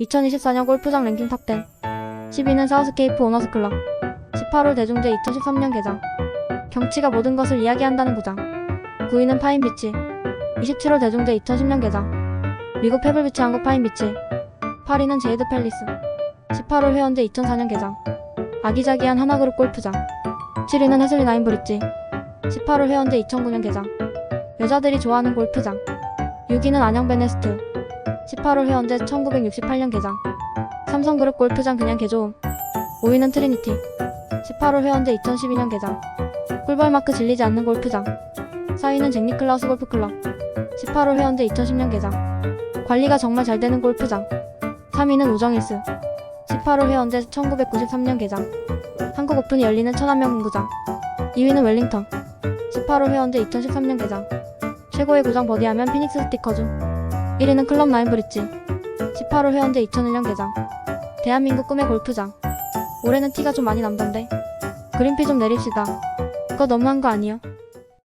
2024년 골프장 랭킹 탑10 10위는 사우스케이프 오너스 클럽. 18홀 대중제 2013년 개장. 경치가 모든 것을 이야기한다는 구장. 9위는 파인비치. 27홀 대중제 2010년 개장. 미국 페블비치 한국 파인비치. 8위는 제이드 팰리스. 18홀 회원제 2004년 개장. 아기자기한 하나그룹 골프장. 7위는 해슬리 나인 브릿지. 18홀 회원제 2009년 개장. 여자들이 좋아하는 골프장. 6위는 안녕 베네스트 18홀 회원제 1968년 개장. 삼성그룹 골프장 그냥 개조음. 5위는 트리니티. 18홀 회원제 2012년 개장. 꿀벌마크 질리지 않는 골프장. 4위는 잭니클라우스 골프클럽. 18홀 회원제 2010년 개장. 관리가 정말 잘 되는 골프장. 3위는 우정일스. 18홀 회원제 1993년 개장. 한국 오픈이 열리는 천안명 공구장. 2위는 웰링턴. 18홀 회원제 2013년 개장. 최고의 구장 버디하면 피닉스 스티커즈 1위는 클럽 나인브릿지 18홀 회원제 2001년 개장 대한민국 꿈의 골프장 올해는 티가 좀 많이 남던데 그린피 좀 내립시다 그거 너무한 거 아니요?